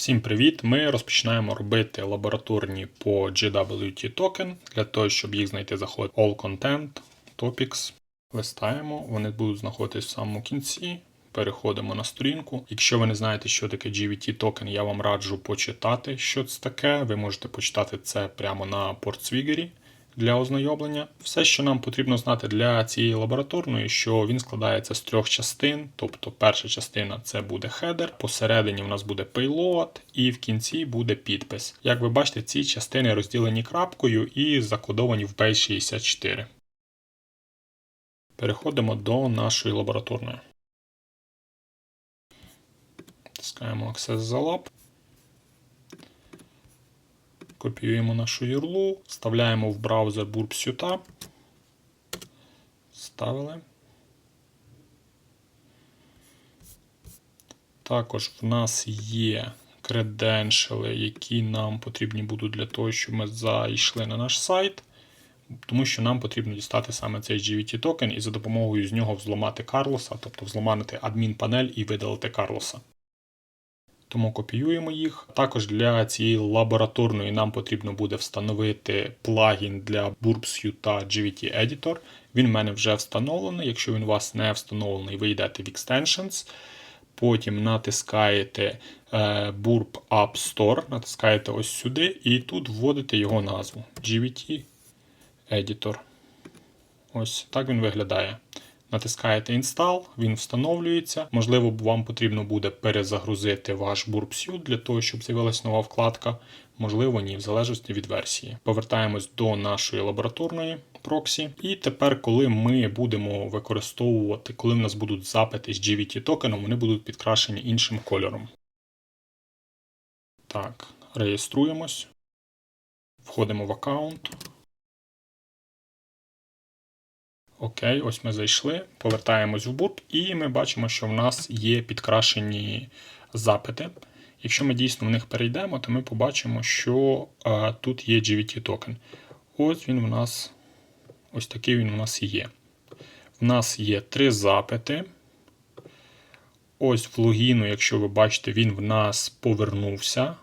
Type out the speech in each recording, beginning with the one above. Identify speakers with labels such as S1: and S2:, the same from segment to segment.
S1: Всім привіт! Ми розпочинаємо робити лабораторні по GWT токен. Для того, щоб їх знайти, заходить All Content, Topics. Листаємо, вони будуть знаходитись в самому кінці. Переходимо на сторінку. Якщо ви не знаєте, що таке GVT токен, я вам раджу почитати, що це таке. Ви можете почитати це прямо на портсвігері для ознайомлення. Все, що нам потрібно знати для цієї лабораторної, що він складається з трьох частин. Тобто, перша частина це буде хедер, посередині в нас буде payload, і в кінці буде підпис. Як ви бачите, ці частини розділені крапкою і закодовані в base 64. Переходимо до нашої лабораторної. Тискаємо Access the Lab. Копіюємо нашу URL, вставляємо в браузер burp Ставили. Також в нас є креденшали, які нам потрібні будуть для того, щоб ми зайшли на наш сайт. Тому що нам потрібно дістати саме цей GVT токен і за допомогою з нього взломати Карлоса, тобто взломати адмін-панель і видалити Карлоса тому копіюємо їх. Також для цієї лабораторної нам потрібно буде встановити плагін для Burp та GVT Editor. Він в мене вже встановлений. Якщо він у вас не встановлений, ви йдете в Extensions. Потім натискаєте е, Burp App Store, натискаєте ось сюди, і тут вводите його назву GVT Editor. Ось так він виглядає. Натискаєте Install, він встановлюється. Можливо, вам потрібно буде перезагрузити ваш BurpSuite для того, щоб з'явилася нова вкладка. Можливо, ні, в залежності від версії. Повертаємось до нашої лабораторної проксі. І тепер, коли ми будемо використовувати, коли в нас будуть запити з GVT токеном, вони будуть підкрашені іншим кольором. Так, реєструємось. Входимо в аккаунт. Окей, ось ми зайшли, повертаємось в бурп, і ми бачимо, що в нас є підкрашені запити. Якщо ми дійсно в них перейдемо, то ми побачимо, що а, тут є GVT токен. Ось він у нас ось такий він у нас є. В нас є три запити. Ось в логіну, якщо ви бачите, він в нас повернувся.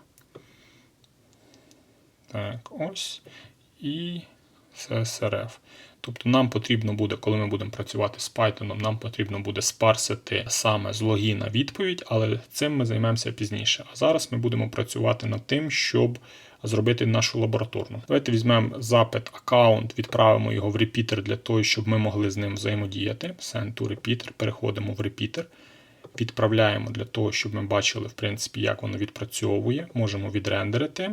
S1: Так, ось. І CSRF. Тобто нам потрібно буде, коли ми будемо працювати з Python, нам потрібно буде спарсити саме з логіна відповідь, але цим ми займемося пізніше. А зараз ми будемо працювати над тим, щоб зробити нашу лабораторну. Давайте візьмемо запит аккаунт, відправимо його в репітер для того, щоб ми могли з ним взаємодіяти. Send to repeater, переходимо в репітер. Відправляємо для того, щоб ми бачили, в принципі, як воно відпрацьовує. Можемо відрендерити.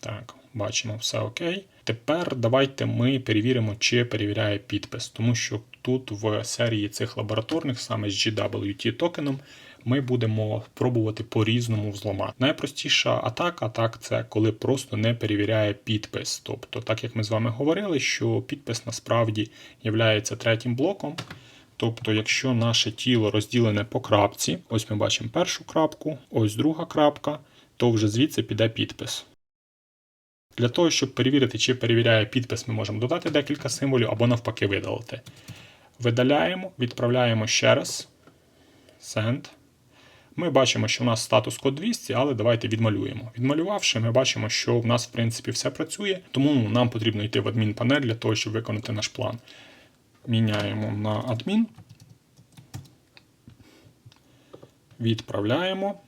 S1: Так, бачимо, все окей. Тепер давайте ми перевіримо, чи перевіряє підпис, тому що тут в серії цих лабораторних, саме з GWT токеном, ми будемо пробувати по-різному взломати. Найпростіша атака так це коли просто не перевіряє підпис. Тобто, так як ми з вами говорили, що підпис насправді є третім блоком. Тобто, якщо наше тіло розділене по крапці, ось ми бачимо першу крапку, ось друга крапка, то вже звідси піде підпис. Для того, щоб перевірити, чи перевіряє підпис, ми можемо додати декілька символів або навпаки видалити. Видаляємо, відправляємо ще раз. Send. Ми бачимо, що в нас статус код 200, але давайте відмалюємо. Відмалювавши, ми бачимо, що в нас, в принципі, все працює, тому нам потрібно йти в адмін-панель для того, щоб виконати наш план. Міняємо на адмін. Відправляємо.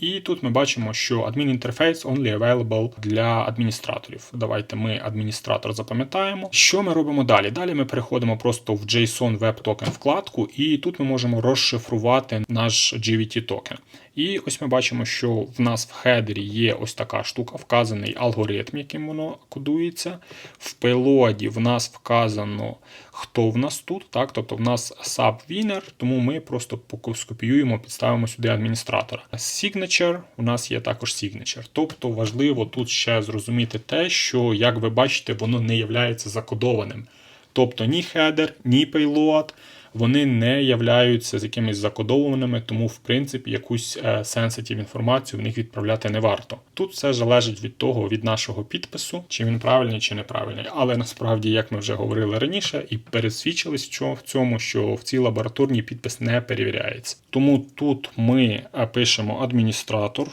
S1: І тут ми бачимо, що адмінінтерфейс only available для адміністраторів. Давайте ми адміністратор запам'ятаємо. Що ми робимо далі? Далі ми переходимо просто в JSON Web Token вкладку, і тут ми можемо розшифрувати наш GVT токен. І ось ми бачимо, що в нас в хедері є ось така штука, вказаний алгоритм, яким воно кодується. В пелоді в нас вказано, хто в нас тут. так, Тобто в нас sub-winner, тому ми просто скопіюємо, підставимо сюди адміністратора. Signature у нас є також signature. Тобто важливо тут ще зрозуміти те, що, як ви бачите, воно не є закодованим. Тобто ні хедер, ні payload вони не являються з якимись закодованими, тому в принципі якусь сенситив інформацію в них відправляти не варто. Тут все залежить від того, від нашого підпису, чи він правильний чи неправильний. Але насправді, як ми вже говорили раніше, і пересвідчились що в цьому, що в цій лабораторній підпис не перевіряється. Тому тут ми е, пишемо адміністратор.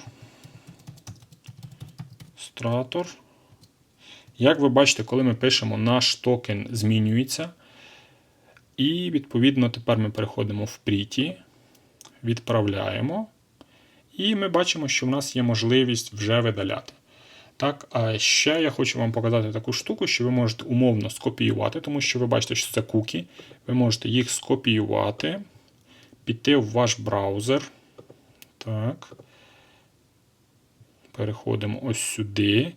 S1: демонстратор. Як ви бачите, коли ми пишемо, наш токен змінюється. І, відповідно, тепер ми переходимо в Pretty, відправляємо. І ми бачимо, що в нас є можливість вже видаляти. Так, а ще я хочу вам показати таку штуку, що ви можете умовно скопіювати, тому що ви бачите, що це куки. Ви можете їх скопіювати, піти в ваш браузер. Так. Переходимо ось сюди.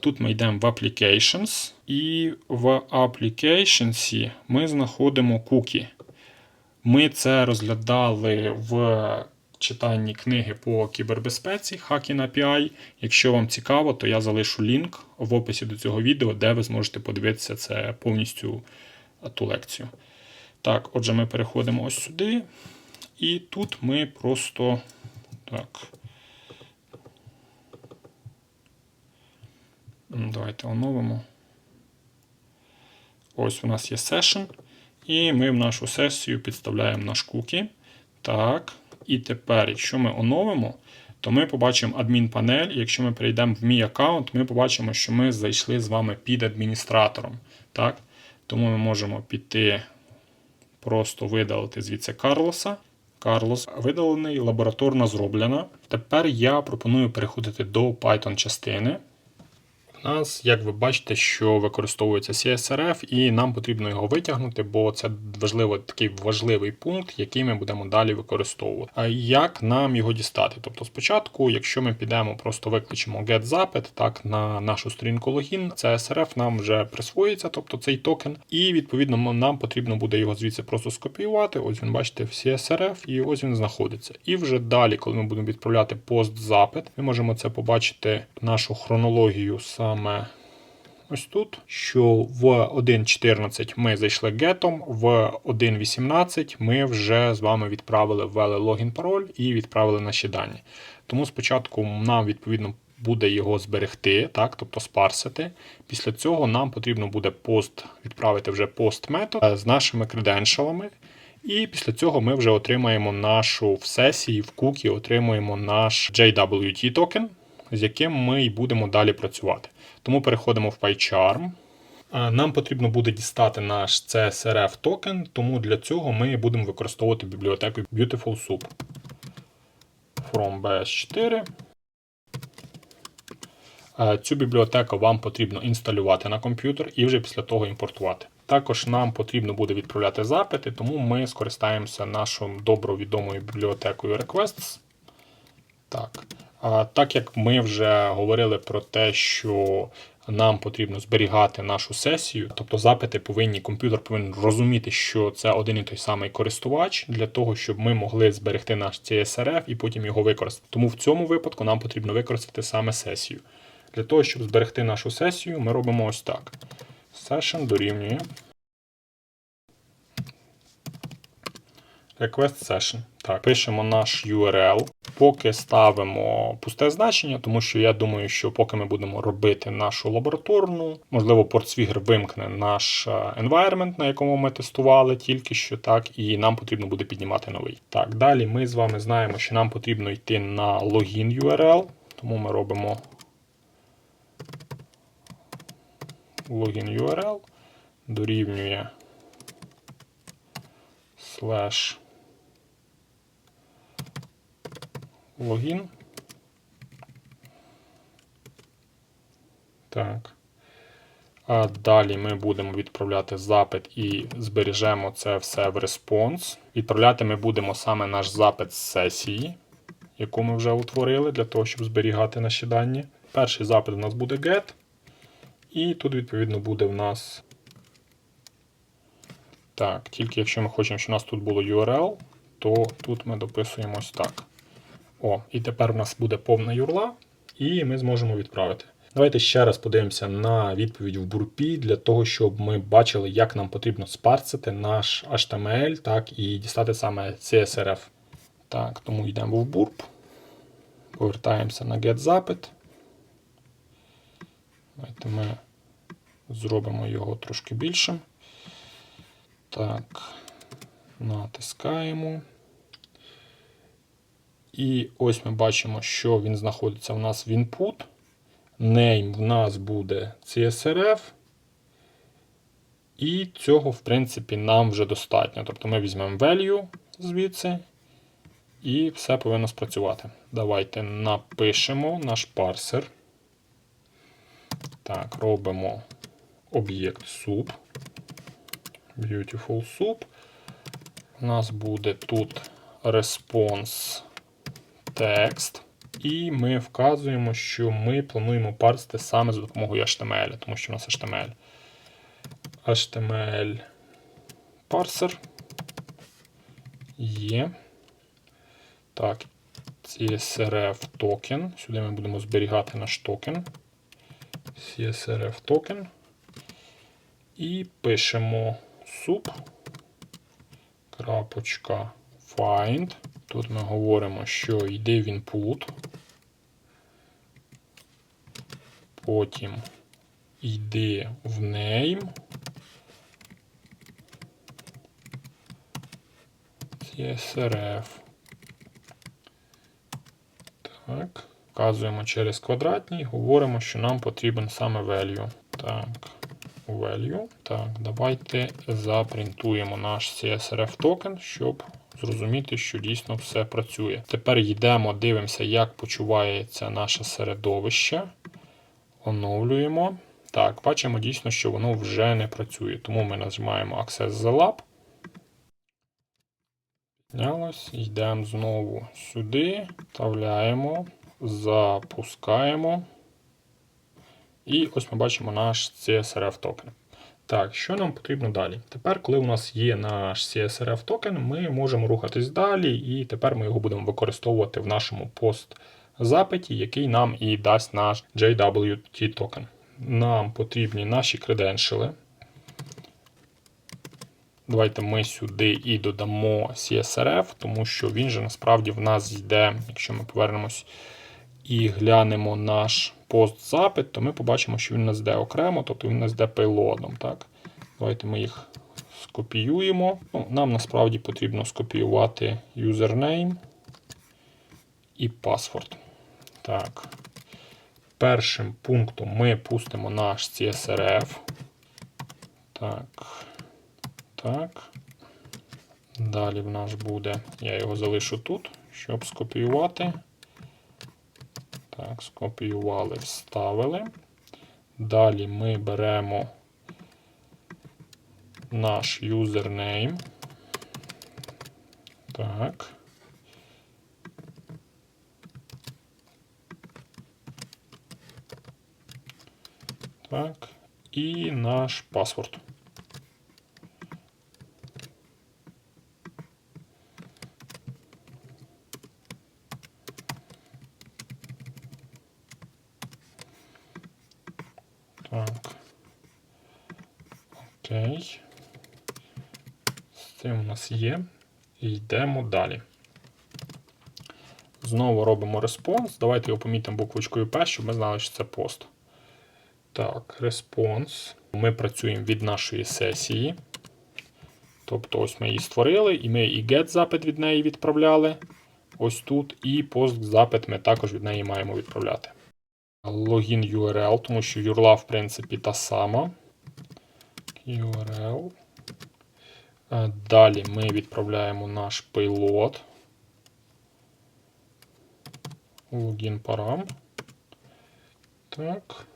S1: Тут ми йдемо в Applications, і в Applications ми знаходимо куки. Ми це розглядали в читанні книги по кібербезпеці Hacking API. Якщо вам цікаво, то я залишу лінк в описі до цього відео, де ви зможете подивитися це повністю ту лекцію. Так, отже, ми переходимо ось сюди. І тут ми просто так. Давайте оновимо. Ось у нас є session. І ми в нашу сесію підставляємо наш куки. Так. І тепер, якщо ми оновимо, то ми побачимо адмінпанель. Якщо ми перейдемо в мій аккаунт, ми побачимо, що ми зайшли з вами під адміністратором. Так? Тому ми можемо піти, просто видалити звідси Карлоса. Карлос видалений, лабораторно зроблена. Тепер я пропоную переходити до Python частини. Нас, як ви бачите, що використовується CSRF, і нам потрібно його витягнути, бо це важливо, такий важливий пункт, який ми будемо далі використовувати. А як нам його дістати? Тобто, спочатку, якщо ми підемо, просто викличемо get-запит так, на нашу сторінку логін, CSRF нам вже присвоїться, тобто цей токен, і відповідно нам потрібно буде його звідси просто скопіювати. Ось він бачите в CSRF, і ось він знаходиться. І вже далі, коли ми будемо відправляти пост-запит, ми можемо це побачити нашу хронологію саме ось тут, що в 1.14 ми зайшли гетом, в 1.18 ми вже з вами відправили ввели логін пароль і відправили наші дані. Тому спочатку нам відповідно. Буде його зберегти, так, тобто спарсити. Після цього нам потрібно буде пост відправити вже пост метод з нашими креденшалами. І після цього ми вже отримаємо нашу в сесії, в кукі отримуємо наш JWT токен, з яким ми і будемо далі працювати. Тому переходимо в PyCharm. Нам потрібно буде дістати наш CSRF токен, тому для цього ми будемо використовувати бібліотеку Beautiful Soup from BS4. Цю бібліотеку вам потрібно інсталювати на комп'ютер і вже після того імпортувати. Також нам потрібно буде відправляти запити, тому ми скористаємося нашою добро відомою бібліотекою Requests. Так. Так як ми вже говорили про те, що нам потрібно зберігати нашу сесію, тобто запити повинні, комп'ютер повинен розуміти, що це один і той самий користувач, для того, щоб ми могли зберегти наш CSRF і потім його використати. Тому в цьому випадку нам потрібно використати саме сесію. Для того, щоб зберегти нашу сесію, ми робимо ось так. Session дорівнює. Request session. Так, пишемо наш URL. Поки ставимо пусте значення, тому що я думаю, що поки ми будемо робити нашу лабораторну, можливо, портсвігер вимкне наш environment, на якому ми тестували тільки що, так, і нам потрібно буде піднімати новий. Так, далі ми з вами знаємо, що нам потрібно йти на логін URL, тому ми робимо логін URL дорівнює slash логін. Так. А далі ми будемо відправляти запит і збережемо це все в респонс. Відправляти ми будемо саме наш запит з сесії, яку ми вже утворили, для того, щоб зберігати наші дані. Перший запит у нас буде get. І тут, відповідно, буде в нас. Так, тільки якщо ми хочемо, щоб у нас тут було URL, то тут ми дописуємо ось так. О, і тепер у нас буде повна юрла, і ми зможемо відправити. Давайте ще раз подивимося на відповідь в бурпі для того, щоб ми бачили, як нам потрібно спарсити наш HTML, так, і дістати саме CSRF. Так, тому йдемо в бурп. Повертаємося на GetZapit. Давайте ми зробимо його трошки більшим. Так, натискаємо. І ось ми бачимо, що він знаходиться у нас в input. Name в нас буде CSRF. І цього, в принципі, нам вже достатньо. Тобто ми візьмемо value звідси, і все повинно спрацювати. Давайте напишемо наш парсер. Так, робимо об'єкт soup. Beautiful soup. У нас буде тут response text. І ми вказуємо, що ми плануємо парсити саме за допомогою HTML, тому що у нас HTML. HTML парсер є. Так, CSRF токен. Сюди ми будемо зберігати наш токен. CSRF токен. І пишемо sup. Тут ми говоримо, що йде в input. Потім йде в name. CSRF. Так. Вказуємо через квадратні, говоримо, що нам потрібен саме value. Так, value. Так, давайте запринтуємо наш CSRF токен, щоб зрозуміти, що дійсно все працює. Тепер йдемо, дивимося, як почувається наше середовище. Оновлюємо. Так, бачимо дійсно, що воно вже не працює. Тому ми нажимаємо Access the Lab. Піднялось, йдемо знову сюди, вставляємо, запускаємо. І ось ми бачимо наш CSRF токен. Так, що нам потрібно далі? Тепер, коли у нас є наш CSRF токен, ми можемо рухатись далі, і тепер ми його будемо використовувати в нашому пост-запиті, який нам і дасть наш JWT токен. Нам потрібні наші креденшали. Давайте ми сюди і додамо CSRF, тому що він же насправді в нас йде, якщо ми повернемось і глянемо наш пост-запит, то ми побачимо, що він нас йде окремо, тобто він нас йде пейлодом. Так? Давайте ми їх скопіюємо. Ну, Нам насправді потрібно скопіювати username і паспорт. Так. Першим пунктом ми пустимо наш CSRF. Так. Так. Далі в нас буде, я його залишу тут, щоб скопіювати. Так, скопіювали, вставили. Далі ми беремо наш юзернейм. Так. Так. І наш паспорт. Так. Окей. З цим у нас є. І йдемо далі. Знову робимо респонс. Давайте його помітимо буквочкою P, щоб ми знали, що це пост. Так, респонс. Ми працюємо від нашої сесії. Тобто, ось ми її створили, і ми і get запит від неї відправляли. Ось тут, і пост запит ми також від неї маємо відправляти логін URL, тому що URL, в принципі, та сама. URL. Е, Далі ми відправляємо наш payload. Логін парам. Так.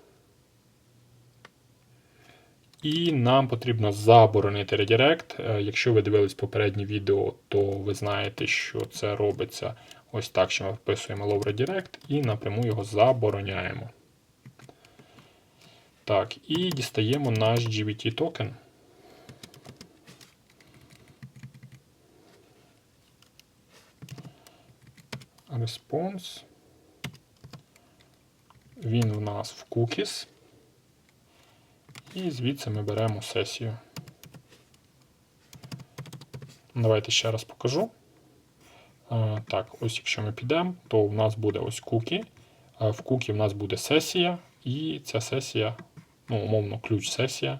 S1: І нам потрібно заборонити редирект. Е, Якщо ви дивились попереднє відео, то ви знаєте, що це робиться ось так, що ми вписуємо low redirect і напряму його забороняємо. Так, і дістаємо наш GBT токен. Response. Він у нас в cookies. І звідси ми беремо сесію. Давайте ще раз покажу. Так, ось якщо ми підемо, то в нас буде ось кукі. А в кукі в нас буде сесія, і ця сесія, ну, умовно, ключ-сесія,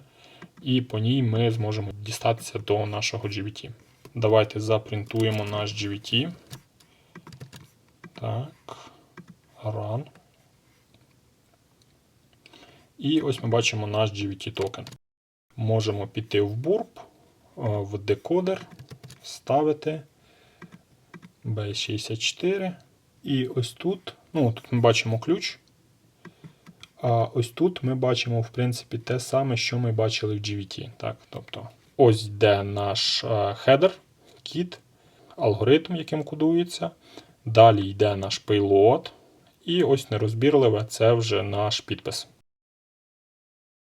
S1: і по ній ми зможемо дістатися до нашого GVT. Давайте запринтуємо наш GVT. Так, run. І ось ми бачимо наш GVT токен. Можемо піти в бурп, е, в декодер, вставити B64. І ось тут, ну, тут ми бачимо ключ. А ось тут ми бачимо, в принципі, те саме, що ми бачили в GVT. Так, тобто, ось де наш е, хедер, кіт, алгоритм, яким кодується. Далі йде наш payload. І ось нерозбірливе це вже наш підпис.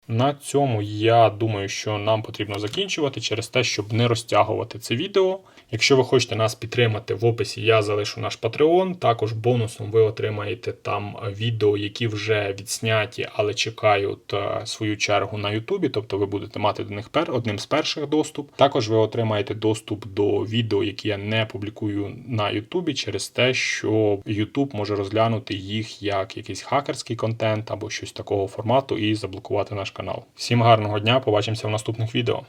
S1: На цьому я думаю, що нам потрібно закінчувати через те, щоб не розтягувати це відео. Якщо ви хочете нас підтримати, в описі я залишу наш Patreon. Також бонусом ви отримаєте там відео, які вже відсняті, але чекають е, свою чергу на Ютубі. Тобто ви будете мати до них пер одним з перших доступ. Також ви отримаєте доступ до відео, які я не публікую на Ютубі, через те, що Ютуб може розглянути їх як якийсь хакерський контент або щось такого формату і заблокувати наш канал. Всім гарного дня, побачимося в наступних відео.